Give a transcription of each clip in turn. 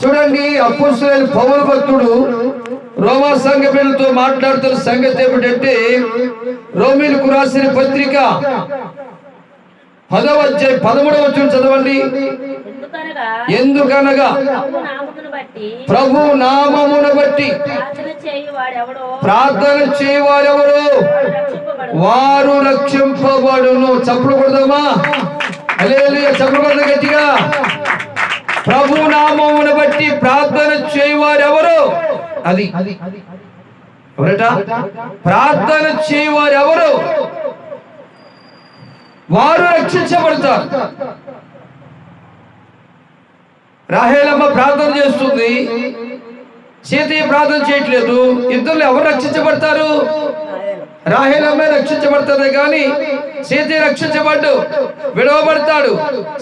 చూడండి అపోస్తులైన పౌర భక్తుడు రోమా సంఘ బిడ్డలతో మాట్లాడుతున్న సంగతి ఏమిటంటే రోమిలకు రాసిన పత్రిక పదవ పదమూడవ చదవండి. ఎందుకనగా? ప్రభు నామమును బట్టి ప్రార్థన చేయవారెవరు వారు రక్షింపబడును. చప్పుడు కొడదామా? చప్పుడు కొడదా గట్టిగా. నామమును బట్టి ప్రార్థన చేయవారు ఎవరు అది. ఎవరట? ప్రార్థన చేయవారు ఎవరు వారు రక్షించబడతారు. రాహేలమ్మ ప్రార్థన చేస్తుంది. సీతయ్య ప్రార్థన చేయట్లేదు. ఇద్దరు ఎవరు రక్షించబడతారు? రాహేలమ్మే రక్షించబడతారే కానీ సీతయ్య రక్షించబడ్డు విడవబడతాడు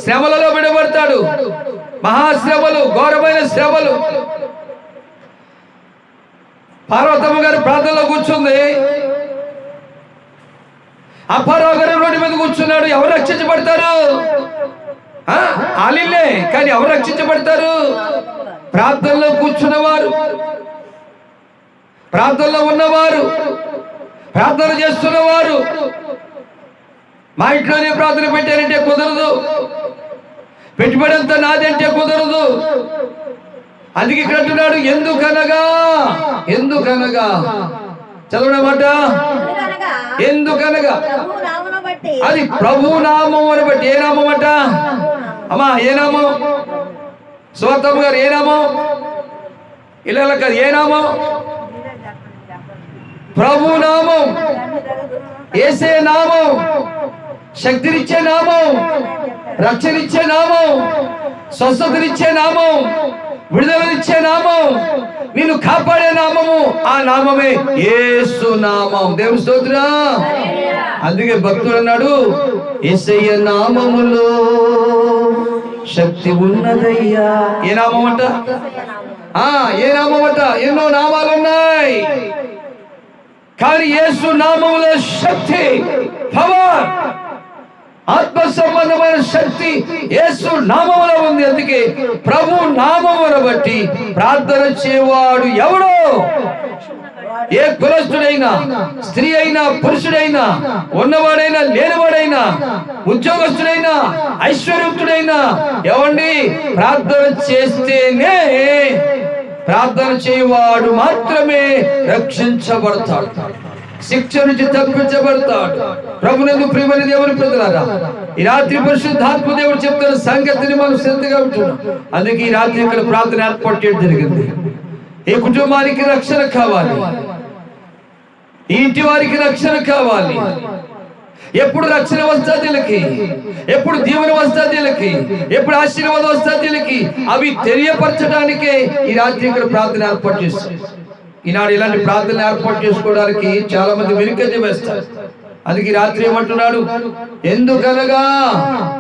శ్రమలలో విడవబడతాడు. మహాశ్రమలు ఘోరమైన శ్రమలు పార్వతమ్మ గారు ప్రార్థనలో కూర్చుంది. అప్పారావు గారు రోడ్డు మీద కూర్చున్నాడు. ఎవరు రక్షించబడతారు? ఆ, ఆలిల్లే కానీ ఎవరు రక్షించబడతారు? ప్రార్థనలో కూర్చున్నవారు. ప్రార్థనలో ఉన్నవారు. ప్రార్థన చేస్తున్నవారు. మా ఇంట్లోనే ప్రార్థన పెట్టారంటే కుదరదు. పెట్టుబడి అంతా నాదంటే కుదరదు. అందుకే ఇక్కడ అంటున్నాడు ఎందుకనగా? ఎందుకనగా? చదవడమాట ఎందుకనగా? అది ప్రభు నామం అని బట్టి. ఏ నామం అట? అమ్మా ఏ నామం? స్వతమ్మ గారు ఏ నామం? ఇలా కాదు ఏ నామం? ప్రభు నామం. ఏసే నామం. శక్తినిచ్చే నామం. రక్షణిచ్చే నామం స్వస్థతనిచ్చే నామం విడుదలనిచ్చే నామం నిన్ను కాపాడే నామము ఆ నామమే ఏసు నామం. దేవుని స్తోత్ర. అందుకే భక్తుడు అన్నాడు ఏసయ్య నామములో శక్తి ఉన్నదయ్యా. ఏ నామం అంట ఆ ఏ నామం అంట ఎన్నో నామాలు ఉన్నాయి కానీ ఏసు నామములో శక్తి పవర్ ఆత్మ సంబంధమైన శక్తి యేసు నామములో ఉంది. అందుకే ప్రభు నామమును బట్టి ప్రార్థన చేయవాడు ఎవడో? ఏ కులస్తుడైనా స్త్రీ అయినా పురుషుడైనా ఉన్నవాడైనా లేనివాడైనా ఉద్యోగస్తుడైనా ఐశ్వర్యవంతుడైనా ఎవండి ప్రార్థన చేస్తేనే ప్రార్థన చేయవాడు మాత్రమే రక్షించబడతాడు. శిక్ష నుంచి తప్పించబడతాడు ప్రభునందు ప్రియమైన దేవుని ప్రజలారా ఈ రాత్రి పరిశుద్ధాత్మ దేవుడు చెప్తున్న సంగతిని మనం శ్రద్ధగా ఉంటున్నాం అందుకే ఈ రాత్రి ఇక్కడ ప్రార్థన ఏర్పాటు చేయడం జరిగింది. ఈ కుటుంబానికి రక్షణ కావాలి? ఈ ఇంటి వారికి రక్షణ కావాలి? ఎప్పుడు రక్షణ వస్తాదిలకి? ఎప్పుడు దీవెన వస్తాదిలకి? ఎప్పుడు ఆశీర్వాదం వస్తాదిలకి? అవి తెలియపరచడానికే ఈ రాత్రి ఇక్కడ ప్రార్థన ఏర్పాటు చేస్తుంది ఈనాడు ఇలాంటి ప్రార్థనలు ఏర్పాటు చేసుకోవడానికి చాలా మంది వెనుకది వేస్తారు. అందుకే రాత్రి ఏమంటున్నాడు? ఎందుకనగా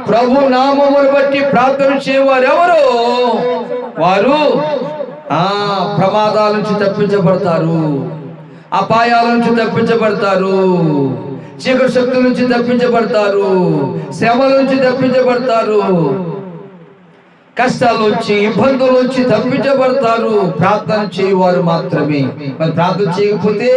ప్రభు నామమును బట్టి ప్రార్థన చేయవారు ఎవరు వారు ఆ ప్రమాదాల నుంచి తప్పించబడతారు. అపాయాల నుంచి తప్పించబడతారు. చీకటి శక్తుల నుంచి తప్పించబడతారు. శ్రమల నుంచి తప్పించబడతారు. కష్టాలు వచ్చి ఇబ్బందుల నుంచి తప్పించబడతారు. ప్రార్థన చేయవారు మాత్రమే. మరి ప్రార్థన చేయకపోతే